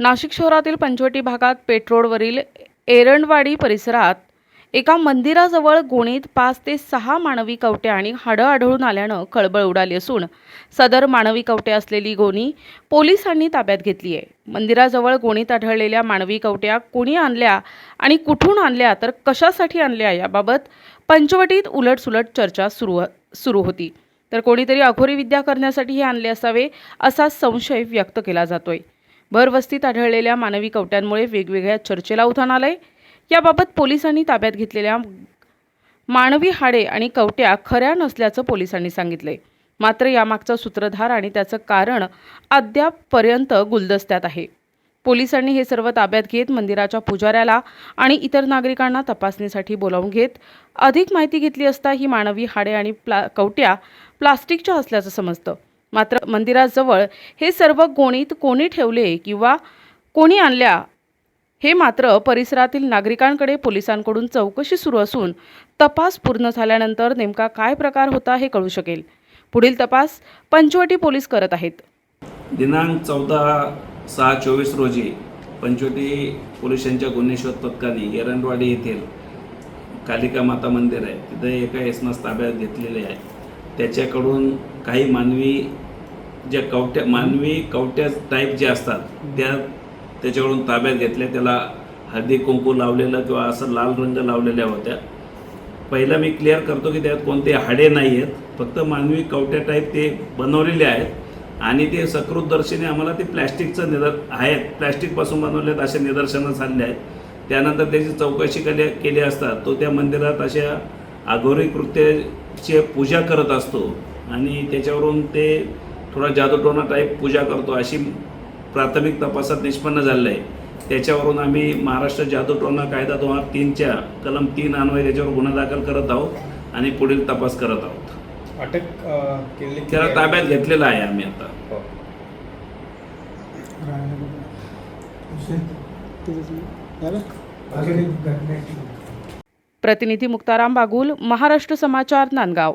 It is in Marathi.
नाशिक शहरातील पंचवटी भागात पेट्रोलवरील एरंडवाडी परिसरात एका मंदिराजवळ गोणीत पाच ते सहा मानवी कवट्या आणि हाडं आढळून आल्यानं खळबळ उडाली असून सदर मानवी कवट्या असलेली गोणी पोलिसांनी ताब्यात घेतली आहे. मंदिराजवळ गोणीत आढळलेल्या मानवी कवट्या कोणी आणल्या आणि कुठून आणल्या तर कशासाठी आणल्या याबाबत पंचवटीत उलटसुलट चर्चा सुरू सुरू होती. तर कोणीतरी अघोरी विद्या करण्यासाठी हे आणले असावे असा संशय व्यक्त केला जातोय. भरवस्तीत आढळलेल्या मानवी कवट्यांमुळे वेगवेगळ्या चर्चेला उधाण आलंय. याबाबत पोलिसांनी ताब्यात घेतलेल्या मानवी हाडे आणि कवट्या खऱ्या नसल्याचं पोलिसांनी सांगितलंय. मात्र यामागचा सूत्रधार आणि त्याचं कारण अद्यापपर्यंत गुलदस्त्यात आहे. पोलिसांनी हे सर्व ताब्यात घेत मंदिराच्या पुजाऱ्याला आणि इतर नागरिकांना तपासणीसाठी बोलावून घेत अधिक माहिती घेतली असता ही मानवी हाडे आणि प्ला कवट्या प्लास्टिकच्या असल्याचं समजतं. मात्र मंदिराजवळ हे सर्व गोणीत कोणी ठेवले किंवा कोणी आणल्या हे मात्र परिसरातील नागरिकांकडे पोलिसांकडून चौकशी सुरू असून तपास पूर्ण झाल्यानंतर नेमका काय प्रकार होता हे कळू शकेल. पुढील तपास पंचवटी पोलीस करत आहेत. दिनांक चौदा सहा चोवीस रोजी पंचवटी पोलिसांच्या गुन्हेशोध पथकाने एरंडवाडी येथील कालिका माता मंदिर आहे. तिथे एका यसनास ताब्यात घेतलेले आहे. त्याच्याकडून काही मानवी ज्या कवट्या मानवी कवट्या टाईप जे असतात त्या त्याच्याकडून ताब्यात घेतल्या. त्याला हळदी कुंकू लावलेलं किंवा असं लाल रंग लावलेल्या होत्या. पहिला मी क्लिअर करतो की त्यात कोणते हाडे नाही आहेत फक्त मानवी कवट्या टाईप ते बनवलेले आहेत. आणि ते सकृतदर्शीने आम्हाला ते प्लॅस्टिकचं निदर आहेत. प्लॅस्टिकपासून बनवले आहेत असे निदर्शनं झाले आहेत. त्यानंतर त्याची चौकशी केली केली असतात तो त्या मंदिरात अशा अघोरी कृत्याची पूजा करत असतो आणि त्याच्यावरून ते थोडा जादूटोना टाईप पूजा करतो अशी प्राथमिक तपासात निष्पन्न झालेलं आहे त्याच्यावरून आम्ही महाराष्ट्र जादूटोना कायदा दोन हजार तीनच्या कलम तीन अन्वये त्याच्यावर गुन्हा दाखल करत आहोत आणि पुढील तपास करत आहोत. अटक केली त्याला ताब्यात घेतलेला आहे आम्ही आता. हो. प्रतिनिधी मुक्ताराम बागुल महाराष्ट्र समाचार नांदगाव.